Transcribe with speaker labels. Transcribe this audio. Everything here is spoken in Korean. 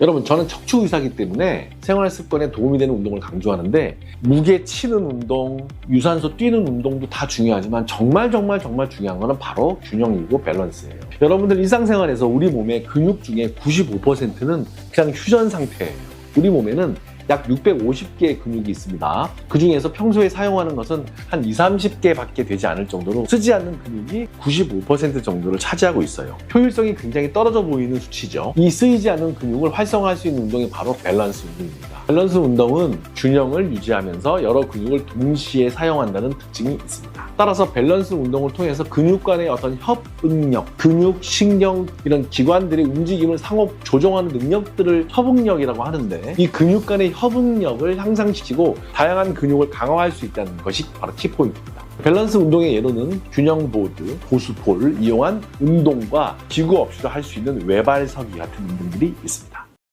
Speaker 1: 여러분 저는 척추 의사기 때문에 생활 습관에 도움이 되는 운동을 강조하는데 무게 치는 운동, 유산소 뛰는 운동도 다 중요하지만 정말 정말 정말 중요한 거는 바로 균형이고 밸런스예요. 여러분들 일상생활에서 우리 몸의 근육 중에 95%는 그냥 휴전 상태예요. 우리 몸에는 약 650개의 근육이 있습니다. 그 중에서 평소에 사용하는 것은 한 2, 30개 밖에 되지 않을 정도로 쓰지 않는 근육이 95% 정도를 차지하고 있어요. 효율성이 굉장히 떨어져 보이는 수치죠. 이 쓰이지 않는 근육을 활성화할 수 있는 운동이 바로 밸런스 운동입니다. 밸런스 운동은 균형을 유지하면서 여러 근육을 동시에 사용한다는 특징이 있습니다. 따라서 밸런스 운동을 통해서 근육 간의 어떤 협응력, 근육, 신경 이런 기관들의 움직임을 상호 조정하는 능력들을 협응력이라고 하는데 이 근육 간의 협응력을 향상시키고 다양한 근육을 강화할 수 있다는 것이 바로 키포인트입니다. 밸런스 운동의 예로는 균형 보드, 보수폴을 이용한 운동과 기구 없이도 할 수 있는 외발서기 같은 운동들이 있습니다.